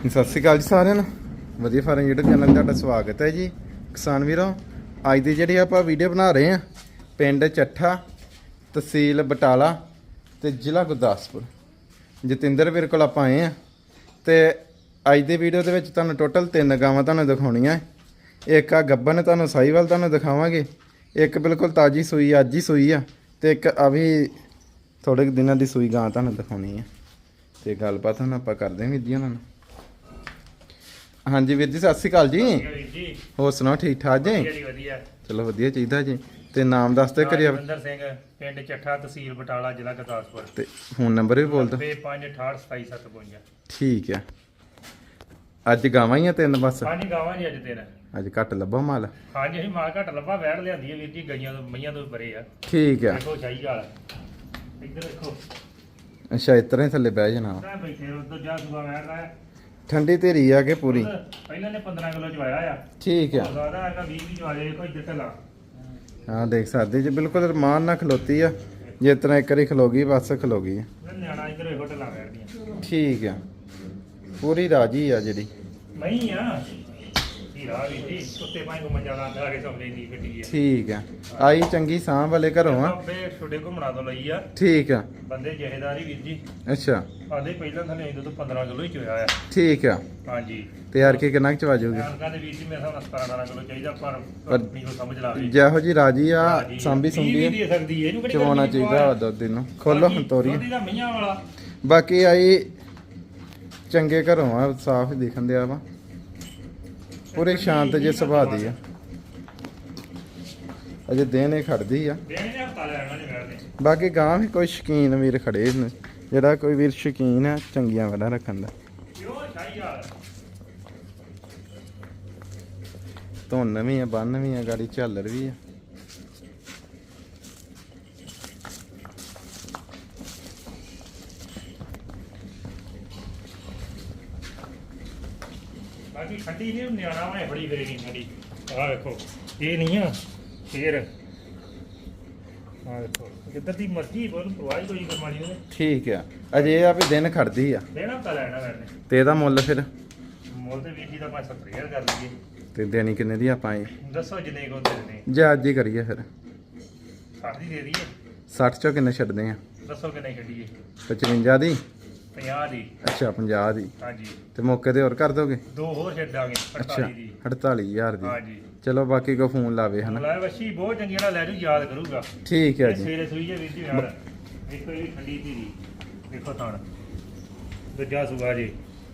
ਸਤਿ ਸ਼੍ਰੀ ਅਕਾਲ ਜੀ ਸਾਰਿਆਂ ਨੂੰ। ਵਧੀਆ ਫਾਰਮ YouTube ਚੈਨਲ ਤੇ ਤੁਹਾਡਾ ਸਵਾਗਤ ਹੈ ਜੀ। ਕਿਸਾਨ ਵੀਰੋ, ਅੱਜ ਦੀ ਜਿਹੜੀ ਆਪਾਂ ਵੀਡੀਓ ਬਣਾ ਰਹੇ ਹਾਂ, ਪਿੰਡ ਚੱਠਾ, ਤਹਿਸੀਲ ਬਟਾਲਾ ਤੇ ਜ਼ਿਲ੍ਹਾ ਗੁਰਦਾਸਪੁਰ। ਜਤਿੰਦਰ ਵੀਰ ਕੋਲ ਆਪਾਂ ਆਏ ਹਾਂ ਤੇ ਅੱਜ ਦੀ ਵੀਡੀਓ ਦੇ ਵਿੱਚ ਤੁਹਾਨੂੰ ਟੋਟਲ ਤਿੰਨ ਗਾਵਾਂ ਤੁਹਾਨੂੰ ਦਿਖਾਉਣੀਆਂ। ਇੱਕ ਆ ਗੱਬਨ ਤੁਹਾਨੂੰ ਸਾਈਵਾਲ ਤੁਹਾਨੂੰ ਦਿਖਾਵਾਂਗੇ। ਇੱਕ ਬਿਲਕੁਲ ਤਾਜੀ ਸੂਈ, ਅੱਜ ਹੀ ਸੂਈ ਆ ਤੇ ਇੱਕ ਆ ਵੀ ਥੋੜੇ ਦਿਨਾਂ ਦੀ ਸੂਈ ਗਾਂ ਤੁਹਾਨੂੰ ਦਿਖਾਉਣੀ ਆ। ਤੇ ਗੱਲਬਾਤ ਹੁਣ ਆਪਾਂ ਕਰਦੇ ਹਾਂ ਵੀਰ ਜੀ ਉਹਨਾਂ ਨਾਲ। ਹਾਂਜੀ ਵੀਰ ਜੀ ਸਤਿ ਸ਼੍ਰੀ ਅਕਾਲ ਜੀ। ਹੋਰ ਸੁਣਾਓ ਠੀਕ ਠਾਕ ਜੀ? ਵਧੀਆ ਚਲੋ ਵਧੀਆ ਚਾਹੀਦਾ ਜੀ। ਤੇ ਨਾਮ ਦੱਸ ਦਿਓ ਕਰਿਆ ਰਵਿੰਦਰ ਸਿੰਘ ਪਿੰਡ ਚੱਠਾ ਤਹਿਸੀਲ ਬਟਾਲਾ ਜ਼ਿਲ੍ਹਾ ਗੁਰਦਾਸਪੁਰ। ਤੇ ਫੋਨ ਨੰਬਰ ਵੀ ਬੋਲ ਦਿਓ। 9568277752 ਠੀਕ ਆ। ਅੱਜ ਗਾਵਾਂ ਹੀ ਆ ਤਿੰਨ ਬਸ? ਹਾਂਜੀ ਗਾਵਾਂ ਜੀ ਅੱਜ ਦਿਨ ਅੱਜ ਘੱਟ ਲੱਭਾ ਮਾਲ। ਹਾਂਜੀ ਅਸੀਂ ਮਾਲ ਘੱਟ ਲੱਭਾ ਵੈੜ ਲਿਆਂਦੀ ਹੈ ਵੀਰ ਜੀ ਗਈਆਂ ਤੋਂ ਮਈਆਂ ਤੋਂ ਬਰੇ ਆ। ਠੀਕ ਆ। ਦੇਖੋ ਸ਼ਾਹੀ ਵਾਲਾ। ਇੱਧਰ ਦੇਖੋ। ਅੱਛਾ ਇਸ ਤਰ੍ਹਾਂ ਹੀ ਥੱਲੇ ਬਹਿ ਜਾਣਾ। ਤਾਂ ਬੈਠੇ ਉਧਰ ਜਾ ਸੁਬਾ ਵੈੜ ਦਾ ਹੈ। ਠੰਡੀ ਧੀਰੀ ਆ ਕੇ ਪੂਰੀ। ਪਹਿਲਾਂ ਨੇ 15 ਕਿਲੋ ਚਵਾਇਆ ਆ। ਠੀਕ ਆ। ਸਕਦਾ ਹੈਗਾ 20 ਵੀ ਚਵਾ ਦੇ ਕੋਈ ਢਲਾ। ਹਾਂ ਦੇਖ ਸਕਦੇ ਜੀ ਬਿਲਕੁਲ ਰਮਾਨ ਨਾਲ ਖਲੋਤੀ ਆ। ਜਿਸ ਤਰ੍ਹਾਂ ਇੱਕ ਵਾਰੀ ਖਲੋ ਗਈ ਬਸ ਖਲੋ ਗਈ ਆ। ਨਿਆਣਾ ਇੱਧਰ ਵੈੜ ਦੀਆਂ ਠੀਕ ਆ। ਪੂਰੀ ਰਾਜੀ ਆ ਜਿਹੜੀ। ਨਹੀਂ ਆ। ਹੀਰਾ ਵੀਰ ਜੀ ਕੁੱਤੇ ਪਾਣੀ ਕੋ ਮੰਜਾ ਲਾ ਕੇ ਸਮਝੇ ਦੀ ਗੱਡੀ ਹੈ ਠੀਕ ਆ। ਆਈ ਚੰਗੀ ਸਾਂਭ ਵਾਲੇ ਘਰੋਂ ਆ। ਬਾਬੇ ਛੋਡੇ ਘੁੰਮਣਾ ਤੋਂ ਲਈ ਆ। ਠੀਕ ਆ। ਬੰਦੇ ਜਹੇਦਾਰੀ ਵੀਰ ਜੀ। ਅੱਛਾ। ਆਦੇ ਪਹਿਲਾਂ ਥਲੇ ਇਹਦੇ ਤੋਂ 15 ਕਿਲੋ ਹੀ ਚੋਇਆ ਆ। ਠੀਕ ਆ। ਹਾਂਜੀ। ਤੇ ਯਾਰ ਕੀ ਕਿੰਨਾ ਚਵਾ ਜੂਗੀ? ਅਨਕਾ ਦੇ ਵੀਰ ਜੀ ਮੇਰੇ ਹਿਸਾਬ ਨਾਲ 17 18 ਕਿਲੋ ਚਾਹੀਦਾ ਪਰ ਨਹੀਂ ਕੋ ਸਮਝ ਲਾਵੇ ਜਿਹੋ ਜੀ ਰਾਜੀ ਆ ਸਾਂਭੀ ਸੁੰਭੀ ਆ। ਦੇ ਸਕਦੀ ਹੈ ਇਹਨੂੰ ਕਿਹੜੀ ਚਵਾਉਣਾ ਚਾਹੀਦਾ ਵਾ ਦੁੱਧ ਨੂੰ। ਖੋਲੋ ਬਾਕੀ ਤੋਰੀ ਬਾਕੀ ਆਈ ਚੰਗੇ ਘਰੋਂ ਆ ਸਾਫ਼ ਦਿਖਣ ਦਿਆ ਵਾ। ਪੂਰੇ ਸ਼ਾਂਤ ਜੇ ਸੁਭਾਅ ਦੀ ਆ। ਅਜੇ ਦਿਨ ਇਹ ਖੜਦੀ ਆ। ਬਾਕੀ ਗਾਂ ਵੀ ਕੋਈ ਸ਼ਕੀਨ ਵੀਰ ਖੜੇ ਨੇ। ਜਿਹੜਾ ਕੋਈ ਵੀਰ ਸ਼ਕੀਨ ਆ ਚੰਗੀਆਂ ਵੜਾ ਰੱਖਣ ਦਾ। ਵਾਲਾ ਧੁੰਨ ਵੀ ਆ ਬੰਨ ਵੀ ਆ ਗਾੜੀ ਝਾਲਰ ਵੀ ਆ। ਬਾਕੀ ਖੱਡੀ ਨਹੀਂ ਨਿਆਣਾ ਵਾ ਬੜੀ ਫੇਰੀ ਨਹੀਂ ਖੱਡੀ ਆਹ ਵੇਖੋ ਇਹ ਨਹੀਂ ਆ ਫੇਰ। ਆਹ ਵੇਖੋ ਜਿੱਦਾਂ ਦੀ ਮਰਜ਼ੀ ਬੋਲ ਪ੍ਰਵਾਹ ਕੋਈ ਕਰਮਾਣੀ ਉਹਨੇ ਠੀਕ ਆ। ਅਜੇ ਇਹ ਆ ਵੀ ਦਿਨ ਖੜਦੀ ਆ। ਦੇਣਾ ਲੈਣਾ ਤੇ ਇਹਦਾ ਮੁੱਲ ਫਿਰ? ਮੁੱਲ ਤੇ ਵੀਰ ਜੀ ਦਾ ਮੈਂ 70000 ਕਰ ਲਈਏ। ਤੇ ਦੇਣੀ ਕਿੰਨੇ ਦੀ ਆਪਾਂ ਇਹ? ਦੱਸੋ ਜਿੰਨੇ ਕੋ ਦੇ ਨੇ। ਜਾਂ ਅੱਜ ਹੀ ਕਰੀਏ ਫਿਰ। 60 ਦੀ ਦੇ ਦਈਏ। 60 ਚੋਂ ਕਿੰਨੇ ਛੱਡਦੇ ਆ? ਦੱਸੋ ਕਿੰਨੇ ਛੱਡੀਏ। 55 ਦੀ? 50 ਦੀ। ਅੱਛਾ 50 ਦੀ। ਹਾਂਜੀ। ਤੇ ਮੌਕੇ ਤੇ ਹੋਰ ਕਰ ਦੋਗੇ? ਦੋ ਹੋਰ ਛੱਡਾਂਗੇ ਅੱਛਾ 48 ਦੀ 48000 ਦੀ। ਹਾਂਜੀ। ਚਲੋ ਬਾਕੀ ਕੋ ਫੋਨ ਲਾਵੇ ਹਨਾ? ਲੈ ਵਸ਼ੀ ਬਹੁਤ ਚੰਗੀ ਨਾਲ ਲੈ ਜੂ ਯਾਦ ਕਰੂਗਾ। ਠੀਕ ਹੈ ਜੀ। ਸਵੇਰੇ ਸੂਈ ਜੇ ਵੀਰ ਜੀ ਯਾਰ ਦੇਖੋ ਇਹ ਠੰਡੀ ਧੀਰੀ। ਦੇਖੋ ਥਾਣ। ਦੂਜਾ ਸੂਆ ਜੀ।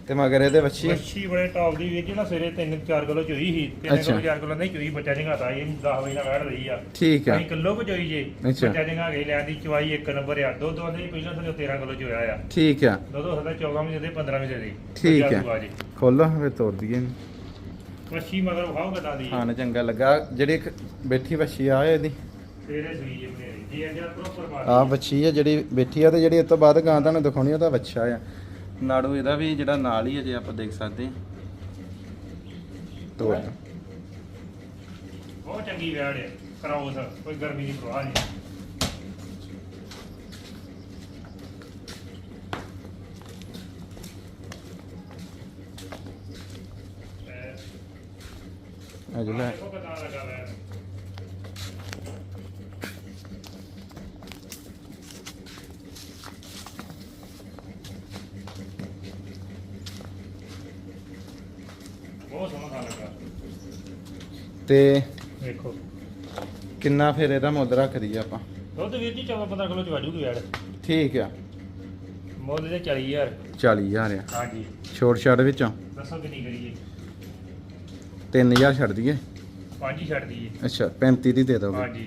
ਤੇ ਮਗਰ ਇਹਦੇ ਵੱਛੀ ਵਸ਼ੀ ਬੜੇ ਟੌਪ ਦੀ ਵੀਰ ਜੀ ਨਾ ਸਵੇਰੇ 3-4 ਕਿਲੋ ਚੋਈ ਸੀ 3 ਅੱਛਾ। ਕਿਲੋ 4 ਕਿਲੋ ਨਹੀਂ ਚੋਈ ਬੱਚਾ ਜੰਗਾਤਾ ਇਹ 10 ਵਜੇ ਨਾਲ ਵੜ ਰਹੀ ਆ। ਠੀਕ ਆ। ਅਸੀਂ ਕਿਲੋ ਕੋ ਚੋਈ ਜੇ। ਬੱਚਾ ਜੰਗਾ ਗਈ ਲੈਣ ਦੀ ਚਵਾਈ ਇੱਕ ਨੰਬਰ ਆ। ਦੋ ਦੋ ਦੇ ਪਹਿਲਾਂ ਥਲੇ 13 ਕਿਲੋ ਚੋਇਆ ਆ। ਠੀਕ ਆ। ਦੋ ਦੋ ਹਦਾ 14 ਵੀ ਦੇ 15 ਵੀ ਦੇ। ਠੀਕ ਹੈ। ਜੀ। ਖੋਲੋ ਫਿਰ ਤੋੜ ਦਈਏ। ਵਸ਼ੀ ਮਗਰ ਵਿਖਾਓ ਕਿਦਾਂ ਦੀ। ਖਾਣ ਚੰਗਾ ਲੱਗਾ। ਜਿਹੜੀ ਇੱਕ ਬੈਠੀ ਵੱਛੀ ਆ ਇਹਦੀ। ਸਵੇਰੇ ਸੂਈ ਜੇ ਮੇਰੇ ਆ ਵੱਛੀ ਆ ਜਿਹੜੀ ਬੈਠੀ ਆ ਤੇ ਜਿਹੜੀ ਇਸ ਤੋਂ ਬਾਅਦ ਗਾਂ ਤੁਹਾਨੂੰ ਦਿਖਾਉਣੀ ਉਹਦਾ ਵੱਛਾ ਆ। ਨਾੜੂ ਇਹਦਾ ਵੀ ਜਿਹੜਾ ਨਾਲ ਹੀ ਆ ਜੇ ਆਪਾਂ ਦੇਖ ਸਕਦੇ ਹਾਂ। ਤੋੜ ਬਹੁਤ ਚੰਗੀ ਵੈੜ ਹੈ। ਕਰਾਓ ਸਰ ਕੋਈ ਗਰਮੀ ਦੀ ਪ੍ਰਵਾਹ ਨਹੀਂ। ਅਜ ਲੈ। ਦੇਖੋ ਪਤਾ ਲੱਗਾ ਵੈੜ ਬਹੁਤ ਸੋਹਣਾ ਖਾ ਲੱਗਾ ਤੇ ਵੇਖੋ। ਕਿੰਨਾ ਫਿਰ ਇਹਦਾ ਮੁੱਲ ਰੱਖਦੀ ਆ ਆਪਾਂ? ਦੁੱਧ ਵੀਰ ਜੀ 14 15 ਕਿਲੋ ਚ ਵਾਜੂਗੀ ਵੈੜ ਠੀਕ ਆ। ਮੁੱਲ ਦੇ 40000 40000 ਆ। ਹਾਂਜੀ। ਛੋਟ ਛਾੜ ਵਿੱਚੋਂ? ਦੱਸੋ ਕਿੰਨੀ ਕਰੀਏ 3000 ਛੱਡ ਦਈਏ? ਪੰਜ ਹੀ ਛੱਡ ਦਈਏ। ਅੱਛਾ 35 ਦੀ ਦੇ ਦੋਗੇ। ਹਾਂਜੀ।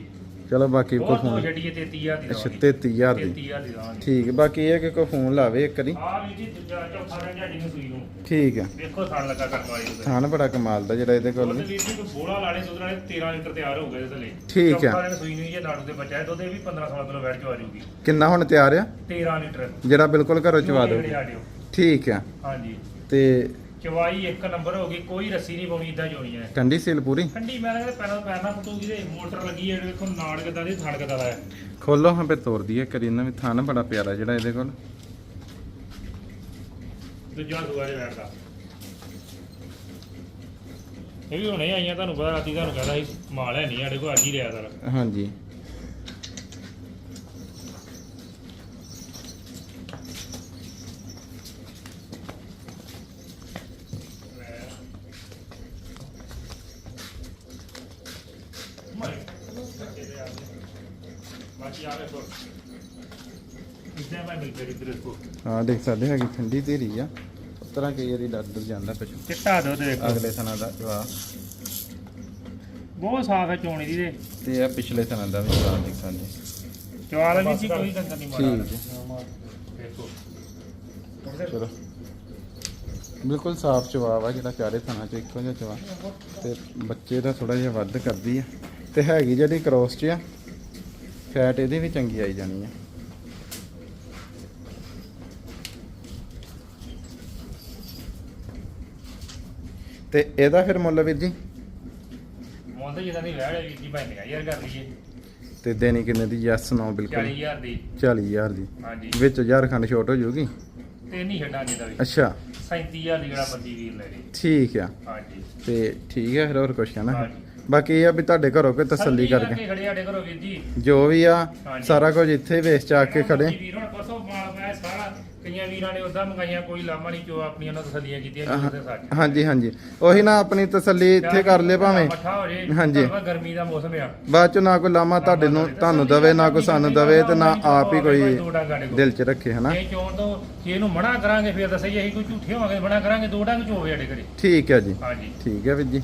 ਚਲੋ ਬਾਕੀ ਕੋ ਬਹੁਤ ਫੋਨ ਛੱਡੀਏ 33000 ਦੀ ਅੱਛਾ ਦਵਾਂਗੇ। 33000 ਦੀ। 33000 ਦੀ ਦਵਾਂਗੇ। ਠੀਕ ਹੈ ਬਾਕੀ ਇਹ ਕਿ ਕੋ ਫੋਨ ਲਾਵੇ ਇੱਕ ਵਾਰੀ। ਆ ਵੀਰ ਜੀ ਦੂਜਾ ਚੌਥਾ ਰੰਜਾ ਜੀ ਨੂੰ ਸੂਈ ਨੂੰ ਠੀਕ ਆ ਵੇਖੋ ਥਣ ਲੱਗਾ ਕਰਨ ਵਾਲੀ ਉਹਦੇ। ਥਾਨ ਬੜਾ ਕਮਾਲ ਦਾ ਜਿਹੜਾ ਇਹਦੇ ਕੋਲ ਉਹਦੇ ਵੀਰ ਜੀ ਕੋਈ ਬੋਲਾ ਲਾਣੇ ਦੁੱਧ ਨਾਲੇ 13 ਲੀਟਰ ਤਿਆਰ ਹੋ ਗਏ ਇਹਦੇ ਥੱਲੇ ਠੀਕ ਆ। ਚੌਥਾ ਰੰਗ ਸੂਈ ਨੂੰ ਜੇ ਨਾੜੂ ਦੇ ਬੱਚਾ ਹੈ ਦੁੱਧ ਇਹ ਵੀ 15 16 ਕਿਲੋ ਵੈਟ ਚ ਆ ਜਾਊਗੀ। ਕਿੰਨਾ ਹੁਣ ਤਿਆਰ ਆ? 13 ਲੀਟਰ। ਜਿਹੜਾ ਬਿਲਕੁਲ ਘਰੋਂ ਚਵਾ ਦੋ ਜਿਹੜੇ। ਠੀਕ ਆ ਹਾਂਜੀ। ਤੇ ਚਵਾਈ ਇੱਕ ਨੰਬਰ ਹੋ ਗਈ ਕੋਈ ਰੱਸੀ ਨਹੀਂ ਪਾਉਣੀ ਇਦਾਂ ਜੋਣੀ ਹੈ ਕੰਡੀ ਸੇਲ ਪੂਰੀ? ਠੰਡੀ ਮੈਂ ਕਹਿੰਦਾ ਪੈਰਾਂ ਪੈਰਾਂ ਫਟੂਗੀ ਤੇ ਮੋਟਰ ਲੱਗੀ ਹੈ ਜਿਹੜੇ ਵੇਖੋ ਨਾੜ ਕਿਦਾਂ ਦੀ ਥਣ ਕਿਦਾਂ ਦਾ ਹੈ ਖੋਲੋ ਹਾਂ ਫੇ ਤੋੜ ਦਈਏ ਕਰੀ ਇਹਨਾਂ ਵੀ ਥਾਨ ਬੜਾ ਪਿਆਰਾ ਜਿਹੜਾ ਇਹਦੇ ਕੋਲ। ਦੂਜਾ ਦੂਆ ਦੇ। ਬੈਠਦਾ ਇਹ ਵੀ ਹੁਣੇ ਆਈਆਂ ਤੁਹਾਨੂੰ ਪਤਾ ਰਾਤੀ ਤੁਹਾਨੂੰ ਕਹਿੰਦਾ ਸੀ ਮਾਲ ਹੈ ਨਹੀਂ ਸਾਡੇ ਕੋਲ ਅੱਜ ਹੀ ਰਿਹਾ ਸਾਰਾ। ਹਾਂਜੀ। ਹਾਂ ਦੇਖ ਸਕਦੇ ਹੈਗੀ ਠੰਡੀ ਧੀਰੀ ਆ। ਉਸ ਤਰ੍ਹਾਂ ਕਈ ਵਾਰੀ ਡਰ ਡਰ ਜਾਂਦਾ ਪਸ਼ੂ ਚਿੱਟਾ ਦੁੱਧ ਦੇਖੋ। ਅਗਲੇ ਸਨਾਂ ਦਾ ਜਵਾ ਬਹੁਤ ਸਾਫ਼ ਹੈ ਚੋਣੀ ਦੀ ਤੇ। ਤੇ ਆ ਪਿਛਲੇ ਸਨਾਂ ਦਾ ਵੀ ਜਵਾ ਦੇਖ ਸਕਦੇ ਚਵਾਲ ਨਹੀਂ ਸੀ ਕੋਈ ਕੰਦਰ ਨਹੀਂ ਮਾਰਾ ਠੀਕ ਚਲੋ। ਬਿਲਕੁਲ ਸਾਫ਼ ਜਵਾਬ ਆ ਜਿਹੜਾ ਚਾਰੇ ਥਾਣਾ ਚ ਇੱਕੋ ਜਿਹਾ ਜਵਾਬ। ਤੇ ਬੱਚੇ ਦਾ ਥੋੜਾ ਜਿਹਾ ਵੱਧ ਕਰਦੀ ਆ। ਤੇ ਹੈਗੀ ਜਿਹੜੀ ਕ੍ਰੋਸ ਚ ਆ ਫੈਟ ਇਹਦੀ ਵੀ ਚੰਗੀ ਆਈ ਜਾਣੀ ਆ। ਤੇ ਇਹਦਾ ਫਿਰ ਮੁੱਲ ਵੀਰ ਜੀ? ਮੋਂਦੇ ਜਿਹਦਾ ਦੀ ਵਹਿੜ ਵੀ ਜੀ ਭਾਈ ਯਾਰ ਕਰ ਲਈਏ। ਤੇ ਦੇਣੀ ਕਿੰਨੇ ਦੀ? ਯੈਸ ਨੋ ਬਿਲਕੁਲ। 40000 ਦੀ। 40000 ਦੀ। ਹਾਂਜੀ। ਵਿੱਚ 1000 ਖੰਡ ਛੋਟ ਹੋ ਜਾਊਗੀ? ਤੇ ਨਹੀਂ ਛੱਡਾਂਗੇ ਦਾ। ਵੀ ਅੱਛਾ 37000 ਦੀ ਜਿਹੜਾ ਮਰਜ਼ੀ ਵੀਰ ਲੈ ਲੇ ਠੀਕ ਆ। ਹਾਂਜੀ। ਤੇ ਠੀਕ ਹੈ ਫਿਰ ਹੋਰ ਕੁਛ ਕਹਿਣਾ ਹਾਂਜੀ। ਬਾਕੀ ਇਹ ਆ ਵੀ ਤੁਹਾਡੇ ਘਰੋਂ ਕੋਈ ਤਸੱਲੀ ਕਰਕੇ। ਕਰਕੇ ਖੜੇ ਸਾਡੇ ਘਰੋਂ ਵੀਰ ਜੀ। ਜੋ ਵੀ ਆ ਹਾਂਜੀ। ਸਾਰਾ ਕੁਝ ਇੱਥੇ ਵੇਚ ਚਾ ਕੇ ਖੜੇ। ਵੀਰ ਹੁਣ ਪਰਸੋਂ ਮਾਲ ਮੈਂ ਸਾਰਾ ਕਈਆਂ ਵੀਰਾਂ ਨੇ ਉਦਾਂ ਮੰਗਾਈਆਂ ਕੋਈ ਲਾਮਾ ਨਹੀਂ ਜੋ ਆਪਣੀਆਂ ਨਾਲ ਤਸੱਲੀਆਂ ਕੀਤੀਆਂ ਜੀ ਤੇ ਸੱਚ। ਹਾਂਜੀ ਹਾਂਜੀ। ਉਹੀ ਨਾ ਆਪਣੀ ਤਸੱਲੀ ਇੱਥੇ ਕਰ ਲੇ ਭਾਵੇਂ। ਮੱਠਾ ਹੋ ਜੇ ਹਾਂਜੀ। ਗਰਮੀ ਦਾ ਮੌਸਮ ਆ। ਬਾਅਦ ਚ ਨਾ ਕੋਈ ਲਾਮਾ ਤੁਹਾਡੇ ਨੂੰ ਤੁਹਾਨੂੰ ਦਵੇ ਨਾ ਕੋਈ ਸਾਨੂੰ ਦਵੇ ਤੇ ਨਾ ਆਪ ਹੀ ਕੋਈ। ਦਿਲ ਚ ਰੱਖੇ ਹਨਾ? ਇਹ ਚੋਣ ਤੋਂ ਜੇ ਇਹਨੂੰ ਮਨਾ ਕਰਾਂਗੇ ਫਿਰ ਦੱਸਿਆ ਜੀ ਅਸੀਂ ਕੋਈ ਝੂਠੇ ਹੋਵਾਂਗੇ ਮਨਾ ਕਰਾਂਗੇ ਦੋ ਡੰਗ ਚੋਵੇ ਸਾਡੇ ਘਰੇ। ਠੀਕ ਹੈ ਜੀ। ਹਾਂਜੀ। ਠੀਕ ਹੈ ਵੀਰ ਜੀ।